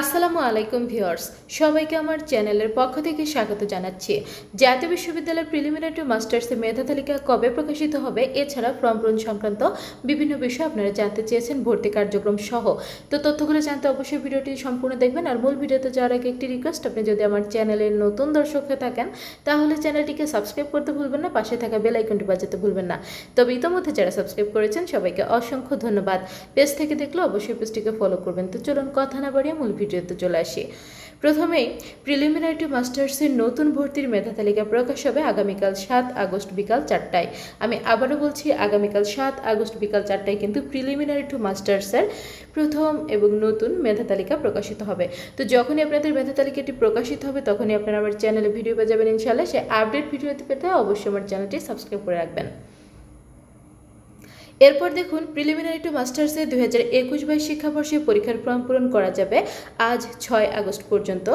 আসসালামু আলাইকুম ভিউয়ার্স, সবাইকে আমার চ্যানেলের পক্ষ থেকে স্বাগত জানাচ্ছি। জাতীয় বিশ্ববিদ্যালয়ের প্রিলিমিনারি টু মাস্টার্সের মেধা তালিকা কবে প্রকাশিত হবে এছাড়া ফর্ম পূরণ সংক্রান্ত বিভিন্ন বিষয় আপনারা জানতে চেয়েছেন, ভর্তি কার্যক্রম সহ। তো তথ্যগুলো জানতে অবশ্যই ভিডিওটি সম্পূর্ণ দেখবেন আর মূল ভিডিওতে যাওয়ার আগে একটি রিকোয়েস্ট আপনি যদি আমার চ্যানেলের নতুন দর্শক হয়ে থাকেন, তাহলে চ্যানেলটিকে সাবস্ক্রাইব করতে ভুলবেন না, পাশে থাকা বেল আইকনটি বাজাতে ভুলবেন না। তবে ইতোমধ্যে যারা সাবস্ক্রাইব করেছেন, সবাইকে অসংখ্য ধন্যবাদ। পেজ থেকে দেখলে অবশ্যই পেজটিকে ফলো করবেন। তো চলুন কথা না বাড়িয়ে মূল ভিডিওতে চলে আসি। প্রথমেই প্রিলিমিনারি টু মাস্টার্সের নতুন ভর্তির মেধা তালিকা প্রকাশ হবে আগামীকাল সাত আগস্ট বিকাল চারটায়। আমি আবারও বলছি, আগামীকাল সাত আগস্ট বিকাল চারটায় কিন্তু প্রিলিমিনারি টু মাস্টার্সের প্রথম এবং নতুন মেধা তালিকা প্রকাশিত হবে। তো যখনই আপনাদের মেধা তালিকাটি প্রকাশিত হবে, তখনই আপনারা আমার চ্যানেলে ভিডিও পেয়ে যাবেন ইনশাল্লাহ সে আপডেট ভিডিওতে পেতে অবশ্যই আমার চ্যানেলটি সাবস্ক্রাইব করে রাখবেন। এরপর দেখুন প্রিলিমিনারি টু মাস্টার্সে দুই হাজার একুশ বাইশ শিক্ষাবর্ষে পরীক্ষার ফর্ম পূরণ করা যাবে আজ ছয় আগস্ট পর্যন্ত।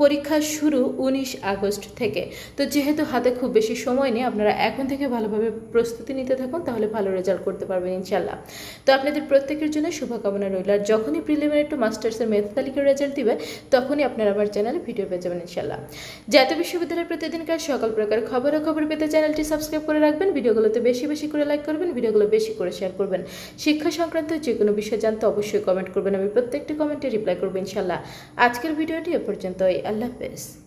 পরীক্ষা শুরু উনিশ আগস্ট থেকে। তো যেহেতু হাতে খুব বেশি সময় নেই, আপনারা এখন থেকে ভালোভাবে প্রস্তুতি নিতে থাকুন, তাহলে ভালো রেজাল্ট করতে পারবেন ইনশাল্লাহ তো আপনাদের প্রত্যেকের জন্য শুভকামনা রইল। আর যখনই প্রিলিমিনারি টু মাস্টার্সের মেধা তালিকার রেজাল্ট দিবে, তখনই আপনারা আমার চ্যানেলে ভিডিও পেয়ে যাবেন ইনশাল্লাহ জাতীয় বিশ্ববিদ্যালয়ের প্রতিদিনকার সকল প্রকার খবরাখবর পেতে চ্যানেলটি সাবস্ক্রাইব করে রাখবেন ভিডিওগুলোতে বেশি বেশি করে লাইক করবেন ভিডিওগুলো বেশি করে শেয়ার করবেন। শিক্ষা সংক্রান্ত যে কোনো বিষয় জানতে অবশ্যই কমেন্ট করবেন। আমি প্রত্যেকটি কমেন্টে রিপ্লাই করব ইনশাল্লাহ আজকের ভিডিওটি এ পর্যন্তই। আল্লাহ হাফেজ।